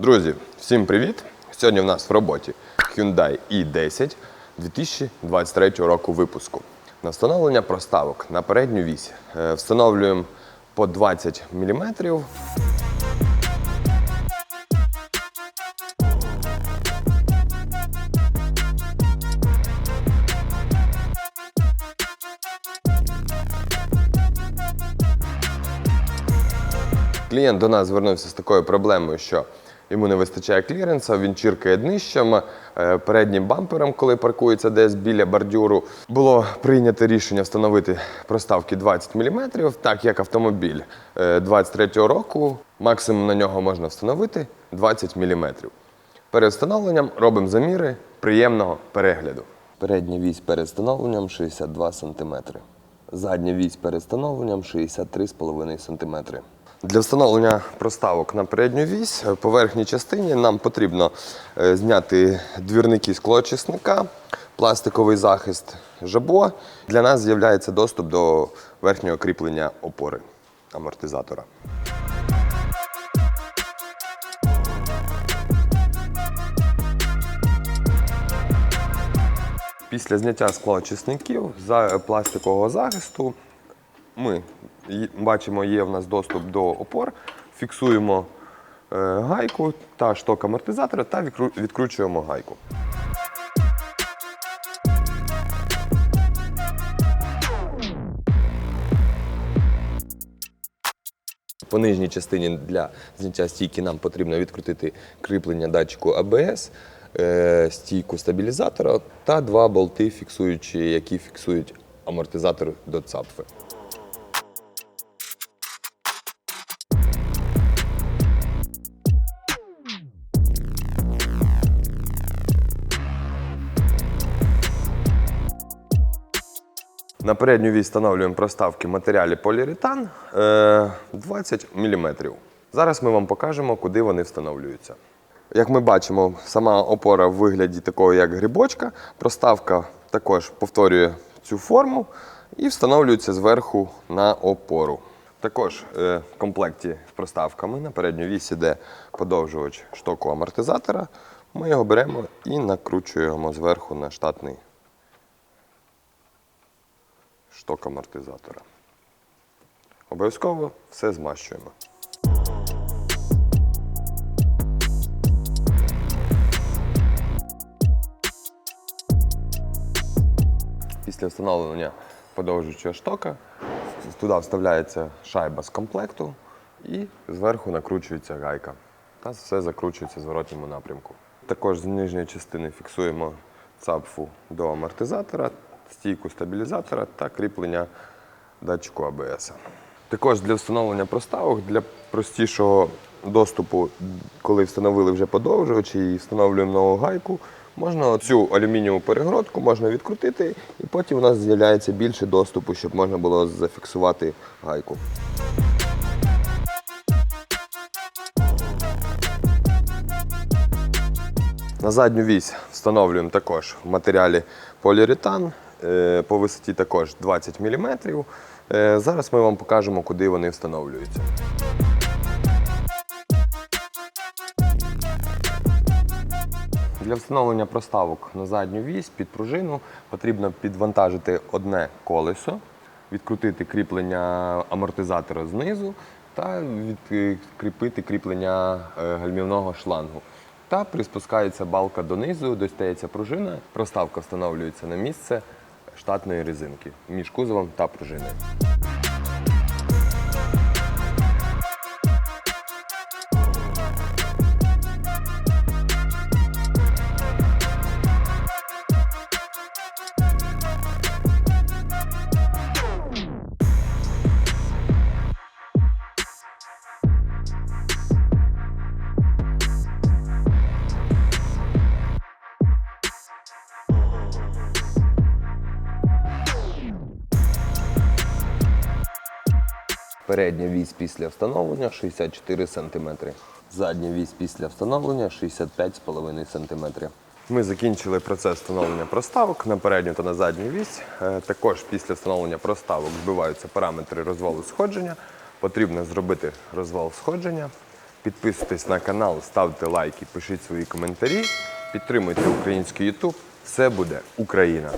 Друзі, всім привіт! Сьогодні в нас в роботі Hyundai i10 2023 року випуску. На встановлення проставок на передню вісь Е, встановлюємо по 20 мм. Клієнт до нас звернувся з такою проблемою, що йому не вистачає кліренса, він чіркає днищем, е, переднім бампером, коли паркується десь біля бордюру. Було прийнято рішення встановити проставки 20 мм, так як автомобіль е, 23-го року, максимум на нього можна встановити 20 мм. Перед встановленням робимо заміри приємного перегляду. Передня вісь перед встановленням 62 см. Задня вісь перед встановленням 63,5 см. Для встановлення проставок на передню вісь по верхній частині нам потрібно е, зняти двірники склоочисника, пластиковий захист жабо. Для нас з'являється доступ до верхнього кріплення опори амортизатора. Після зняття склоочисників за пластикового захисту ми бачимо, є в нас доступ до опор, фіксуємо е, гайку та шток амортизатора та відкручуємо гайку. По нижній частині для зняття стійки нам потрібно відкрутити кріплення датчику ABS, е, стійку стабілізатора та два болти, фіксуючі, які фіксують амортизатор до цапфи. На передню вісь встановлюємо проставки матеріалі поліуретан е, 20 мм. Зараз ми вам покажемо, куди вони встановлюються. Як ми бачимо, сама опора в вигляді такого, як грибочка. Проставка також повторює цю форму і встановлюється зверху на опору. Також е, в комплекті з проставками на передню вісь іде подовжувач штоку амортизатора. Ми його беремо і накручуємо зверху на штатний шток амортизатора. Обов'язково все змащуємо. Після встановлення подовжуючого штока туди вставляється шайба з комплекту і зверху накручується гайка. Та все закручується в зворотньому напрямку. Також з нижньої частини фіксуємо цапфу до амортизатора, стійку стабілізатора та кріплення датчику АБС. Також для встановлення проставок, для простішого доступу, коли встановили вже подовжувач і встановлюємо нову гайку, можна цю алюмінієву перегородку можна відкрутити, і потім у нас з'являється більше доступу, щоб можна було зафіксувати гайку. На задню вісь встановлюємо також в матеріалі поліуретан, по висоті також 20 мм. Зараз ми вам покажемо, куди вони встановлюються. Для встановлення проставок на задню вісь під пружину потрібно підвантажити одне колесо, відкрутити кріплення амортизатора знизу та відкріпити кріплення е, гальмівного шлангу. Та приспускається балка донизу, достається пружина, проставка встановлюється на місце штатної резинки між кузовом та пружиною. Передня вісь після встановлення 64 см. Задня вісь після встановлення 65,5 см. Ми закінчили процес встановлення проставок на передню та на задню вісь. Е, Також після встановлення проставок збиваються параметри розвалу сходження. Потрібно зробити розвал сходження. Підписуйтесь на канал, ставте лайки, пишіть свої коментарі, підтримуйте український YouTube. Все буде Україна!